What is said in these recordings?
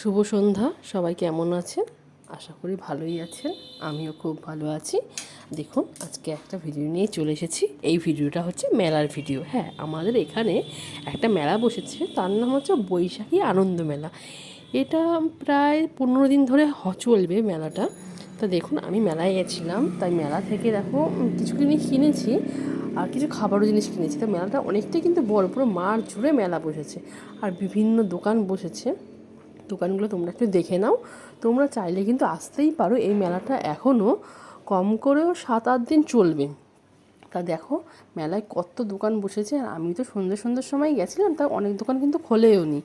শুভ সন্ধ্যা, সবাই কেমন আছেন? আশা করি ভালোই আছেন, আমিও খুব ভালো আছি। দেখুন, আজকে একটা ভিডিও নিয়ে চলে এসেছি। এই ভিডিওটা হচ্ছে মেলার ভিডিও। হ্যাঁ আমাদের এখানে একটা মেলা বসেছে, তার নাম হচ্ছে বৈশাখী আনন্দ মেলা। এটা প্রায় পনেরো দিন ধরে চলবে মেলাটা। তা দেখুন, আমি মেলায় গেছিলাম, তাই মেলা থেকে দেখো কিছু জিনিস কিনেছি আর কিছু খাবারও জিনিস কিনেছি। তা মেলাটা অনেকটাই কিন্তু বড়, পুরো মাঠ জুড়ে মেলা বসেছে। আর বিভিন্ন দোকান বসেছে। দোকানগুলো তোমরা একটু দেখে নাও। তোমরা চাইলে কিন্তু আসতেই পারো, এই মেলাটা এখনও কম করেও সাত আট দিন চলবে। তা দেখো, মেলায় কত দোকান বসেছে, আর আমি তো সন্ধ্যে সন্ধ্যের সময় গেছিলাম, তা অনেক দোকান কিন্তু খোলেও নি।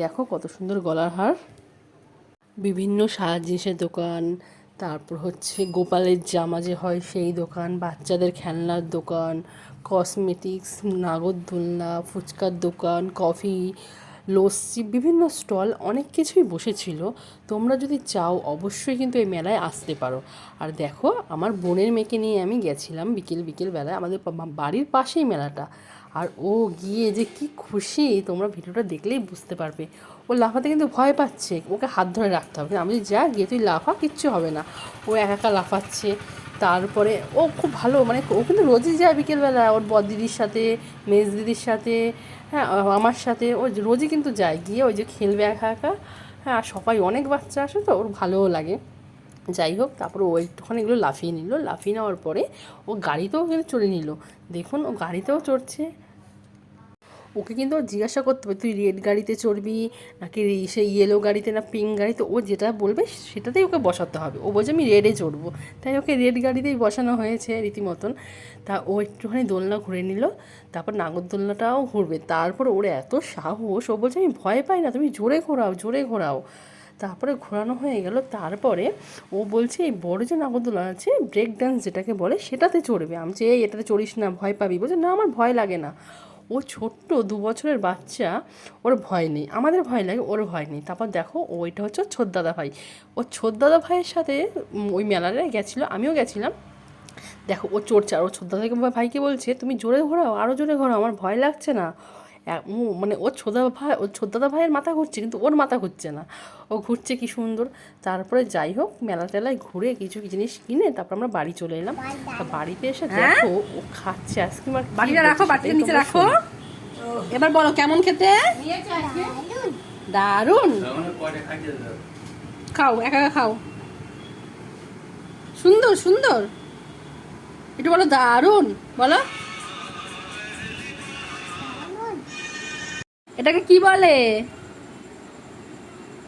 দেখো কত সুন্দর গলার হার। বিভিন্ন সাজ জিনিসের দোকান, তারপর হচ্ছে গোপালের জামা যে হয় সেই দোকান, বাচ্চাদের খেলনার দোকান কসমেটিক্স নাগরদোলনা, ফুচকার দোকান কফি লস্যি, বিভিন্ন স্টল, অনেক কিছুই বসেছিল। তোমরা যদি চাও, অবশ্যই কিন্তু এই মেলায় আসতে পারো। আর দেখো, আমার বোনের মেয়েকে নিয়ে আমি গেছিলাম বিকেল বিকেল বেলায় আমাদের বাড়ির পাশেই মেলাটা। আর ও গিয়ে যে কি খুশি, তোমরা ভিডিওটা দেখলেই বুঝতে পারবে। ও লাফাতে কিন্তু ভয় পাচ্ছে, ওকে হাত ধরে রাখতে হবে। আমি যা, গিয়ে তুই লাফা, কিচ্ছু হবে না। ও একা একা লাফাচ্ছে। তারপরে ও খুব ভালো মানে ও কিন্তু রোজই যায় বিকেলবেলা, ওর বদিদির দিদির সাথে মেজ দিদির সাথে হ্যাঁ আমার সাথে, ও রোজই কিন্তু যায়। গিয়ে ওই যে খেলবে একা একা হ্যাঁ আর সবাই অনেক বাচ্চা আসে তো, ওর ভালোও লাগে। যাই হোক, তারপর ও একটুখানি এগুলো লাফিয়ে নিল। লাফিয়ে নেওয়ার পরে ও গাড়িতেও কিন্তু চড়ে নিল। দেখুন, ও গাড়িতেও চড়ছে। ওকে কিন্তু জিজ্ঞাসা করতে হবে, তুই রেড গাড়িতে চড়বি নাকি সেই ইয়েলো গাড়িতে না পিঙ্ক গাড়িতে? ও যেটা বলবে সেটাতেই ওকে বসাতে হবে। ও বলছে, আমি রেডে চড়বো। তাই ওকে রেড গাড়িতেই বসানো হয়েছে রীতিমতন। তা ও একটুখানি দোলনা ঘুরে নিল, তারপর নাগরদোলনাটাও ঘুরবে। তারপর ওর এত সাহস, ও বলছে, আমি ভয় পাই না, তুমি জোরে ঘোরাও জোরে ঘোরাও। তারপরে ঘোরানো হয়ে গেল। তারপরে ও বলছে, এই বড় যে নাগরদোলনা আছে ব্রেক ডান্স যেটাকে বলে, সেটাতে চড়বে। আমি যে এটাতে চড়িস না, ভয় পাবি। বলছে, না, আমার ভয় লাগে না। ও ছোট্ট দু বছরের বাচ্চা, ওর ভয় নেই। আমাদের ভয় লাগে, ওর ভয় নেই। তারপর দেখো ওইটা হচ্ছে ছোট দাদা ভাই। ও ছোট দাদা ভাইয়ের সাথে ওই মেলারে গেছিল, আমিও গেছিলাম। দেখো, ও চড়ছে আর ও ছোট দাদাকে ভাইকে বলছে, তুমি জোরে ঘোরাও আরও জোরে ঘোরাও, আমার ভয় লাগছে না। মানে ওর ছোদা ভাই ওর ছোদ্দাদা ভাইয়ের মাথা ঘুরছে কিন্তু ওর মাথা ঘুরছে না। ও ঘুরছে কি সুন্দর। তারপরে যাই হোক মেলা টেলায় ঘুরে কিছু জিনিস কিনে তারপর আমরা বাড়ি চলে এলাম। বাড়িতে এসে দেখো ও খাচ্ছে আইসক্রিম আর রাখো সেটাই নিচে রাখো। এবার বলো কেমন খেতে? দারুণ খাও একা একা খাও। সুন্দর সুন্দর। একটু বলো দারুণ বলো। এটাকে কি বলে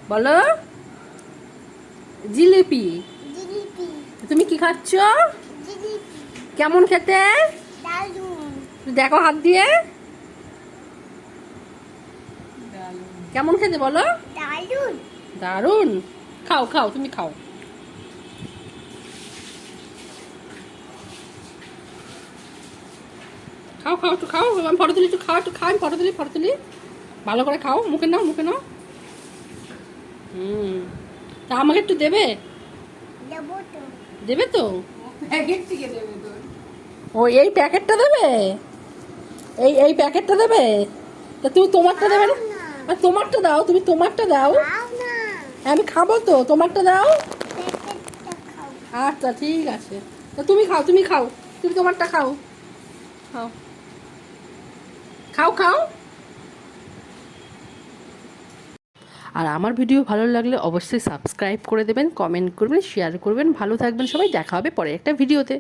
বলো জিলিপি তুমি কি খাচ্ছ কেমন খেতে দেখো হাত দিয়ে কেমন খেতে বলো দারুণ দারুণ খাও খাও তুমি খাও খাও খাও একটু খাও ফটো তুলি একটু খাও একটু খাও ফটো তুলি ফটো তুলি ভালো করে খাও মুখে নাও মুখে নাও। হুম। তা আমাকে একটু দেবে? দেবে তো। ও এই প্যাকেটটা দেবে? এই এই প্যাকেটটা দেবে? তা তুমি তোমারটা দেবে না? আর তোমারটা দাও তুমি তোমারটা দাও। আমি খাব তো তোমারটা দাও। আচ্ছা ঠিক আছে। তা তুমি খাও তুমি খাও তুমি তোমারটা খাও। খাও। খাও খাও। আর আমার ভিডিও ভালো লাগলে অবশ্যই সাবস্ক্রাইব করে দেবেন কমেন্ট করবেন শেয়ার করবেন। ভালো থাকবেন সবাই, দেখা হবে পরে একটা ভিডিওতে।